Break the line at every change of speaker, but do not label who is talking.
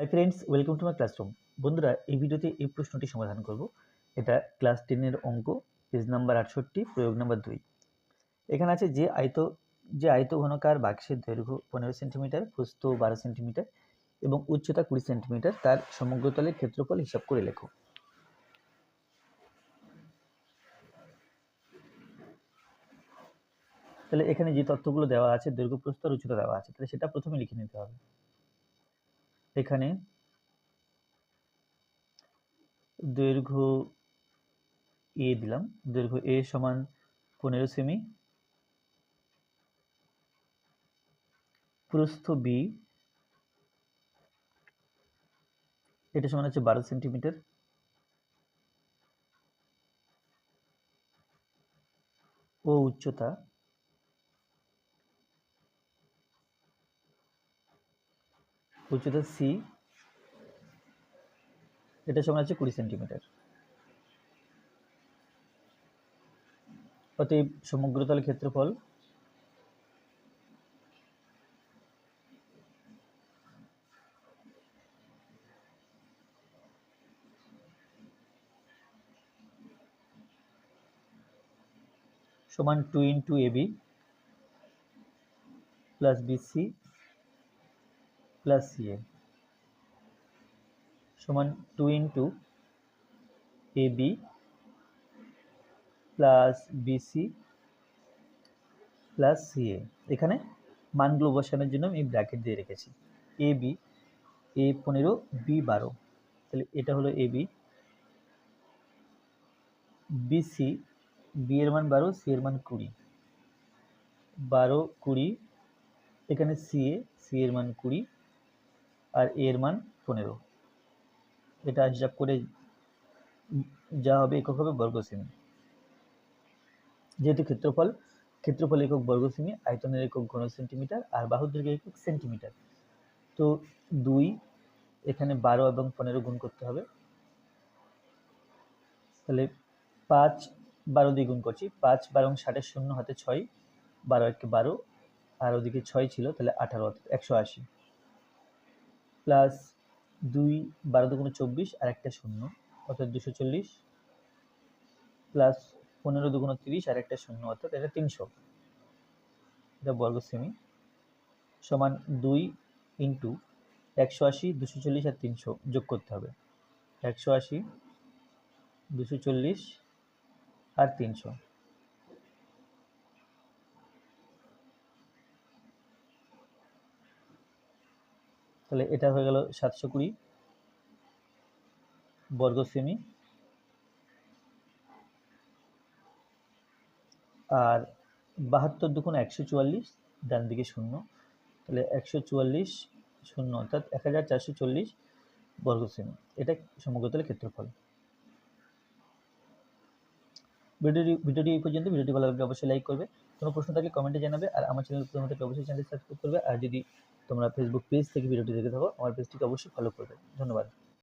Hi friends welcome to my classroom বন্ধুরা, এই ভিডিওতে এই প্রশ্নটি সমাধান করব। এটা ক্লাস টেনের অঙ্ক পেজ নাম্বার আটষট্টি, প্রয়োগ নাম্বার দুই। এখানে আছে যে আয়ত যে আয়ত ঘনকার বাক্সের দৈর্ঘ্য পনেরো সেন্টিমিটার প্রস্থ বারো সেন্টিমিটার এবং উচ্চতা কুড়ি সেন্টিমিটার তার সমগ্রতলের ক্ষেত্রফল হিসাব করে লেখো। তাহলে এখানে যে তথ্যগুলো দেওয়া আছে, দৈর্ঘ্য, প্রস্থ আর উচ্চতা দেওয়া আছে, তাহলে সেটা প্রথমে লিখে নিতে হবে। এখানে দৈর্ঘ্য এ দিলাম, দৈর্ঘ্য এ সমান পনেরো সেমি প্রস্থ বি এটা সমান হচ্ছে বারো সেন্টিমিটার ও উচ্চতা উচ্চতা সি এটা সমান আছে কুড়ি সেন্টিমিটার। অতএব সমগ্রতল ক্ষেত্রফল সমান two into A B plus B C plus C A সমান two into A B plus B C plus C A এখানে মানগুলো বসানোর জন্য আমি ব্র্যাকেট দিয়ে রেখেছি। এ বি এ পনেরো বি বারো। তাহলে এটা হলো এ বি বিসি বি এর মান বারো সি এর মান কুড়ি। বারো, কুড়ি। এখানে সি এ সি এর মান কুড়ি। আর এর মান পনেরো। এটা হিসাব করে যা হবে একক হবে বর্গ যেহেতু ক্ষেত্রফল ক্ষেত্রফল একক বর্গ সেমি আয়তনের একক ঘন সেন্টিমিটার আর বাহুর একক সেন্টিমিটার। তো দুই, এখানে বারো এবং পনেরো গুণ করতে হবে। তাহলে পাঁচ, বারো দিয়ে গুণ করছি। পাঁচ, বারো ষাটের শূন্য হাতে ছয়, বারো একে বারো, আর ওদিকে ছয় ছিল, তাহলে আঠারো একশো আশি। প্লাস দুই বারো দুগুণে চব্বিশ আর একটা শূন্য, অর্থাৎ দুশো চল্লিশ। প্লাস পনেরো দুগুণ তিরিশ আর একটা শূন্য, অর্থাৎ এটা তিনশো। এটা বর্গ সেমি সমান দুই ইন্টু একশো আশি, দুশো চল্লিশ আর তিনশো যোগ করতে হবে। একশো আশি, দুশো চল্লিশ আর তিনশো। তাহলে এটা হয়ে গেল সাতশো কুড়ি বর্গ সেমি। আর বাহাত্তর দুগুণ একশো চুয়াল্লিশ, ডান দিকে শূন্য। তাহলে একশো চুয়াল্লিশ শূন্য অর্থাৎ এক হাজার চারশো চল্লিশ বর্গ সেমি। এটা সমগ্রতলের ক্ষেত্রফল। ভিডিওটি ভিডিওটি এই পর্যন্ত। ভিডিওটি ভালো লাগলে অবশ্যই লাইক করবে। কোনো প্রশ্ন থাকলে কমেন্টে জানাবে। আর আমার চ্যানেল তোমাদের অবশ্যই চ্যানেল সাবস্ক্রাইব করবে। আর যদি তোমরা ফেসবুক পেজ থেকে ভিডিওটি দেখে থাকো। আমার পেজটিকে অবশ্যই ফলো করবে। ধন্যবাদ।